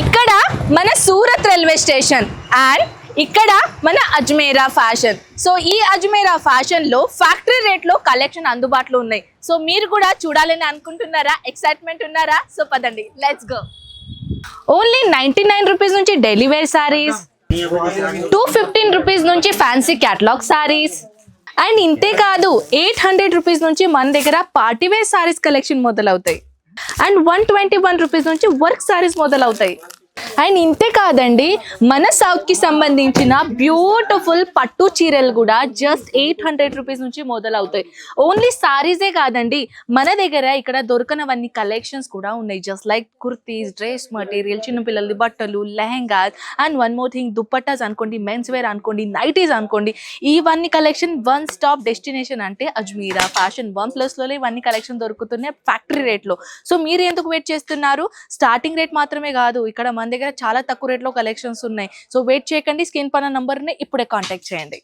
ఇక్కడ మన Surat railway station and ఇక్కడ మన అజ్మేరా ఫ్యాషన్. సో ఈ అజ్మేరా ఫ్యాషన్లో ఫ్యాక్టరీ రేట్లో కలెక్షన్ అందుబాటులో ఉన్నాయి. సో మీరు కూడా చూడాలని అనుకుంటున్నారా? ఎక్సైట్మెంట్ ఉన్నారా? సో పదండి let's go only ninety nine rupees నుంచి daily wear saris two fifteen rupees నుంచి ఫ్యాన్సీ క్యాటలాగ్ సారీస్ అండ్ ఇంతే కాదు ఎయిట్ హండ్రెడ్ రూపీస్ నుంచి మన దగ్గర పార్టీ వేర్ సారీస్ కలెక్షన్ మొదలవుతాయి. And one twenty one rupees నుంచి వర్క్ సారీస్ మొదలవుతాయి. అండ్ ఇంతే కాదండి మన సౌత్కి సంబంధించిన బ్యూటిఫుల్ పట్టు చీరలు కూడా జస్ట్ ఎయిట్ హండ్రెడ్ రూపీస్ నుంచి మొదలవుతాయి. ఓన్లీ సారీసే కాదండి మన దగ్గర ఇక్కడ దొరకనవన్నీ కలెక్షన్స్ కూడా ఉన్నాయి. Just like kurtis dress material చిన్నపిల్లలది బట్టలు lehengas and one more thing dupattas అనుకోండి మెన్స్ వేర్ అనుకోండి నైటీస్ అనుకోండి ఇవన్నీ కలెక్షన్ వన్ స్టాప్ డెస్టినేషన్ అంటే అజ్మీరా. ఫ్యాషన్ వన్ ప్లస్లో ఇవన్నీ కలెక్షన్ దొరుకుతున్నాయి ఫ్యాక్టరీ రేట్లో సో మీరు ఎందుకు వెయిట్ చేస్తున్నారు? స్టార్టింగ్ రేట్ మాత్రమే కాదు ఇక్కడ మన దగ్గర చాలా తక్కువ రేట్లో కలెక్షన్స్ ఉన్నాయి. సో వెయిట్ చేయకండి. స్క్రీన్ పైన నంబర్ని ఇప్పుడే కాంటాక్ట్ చేయండి.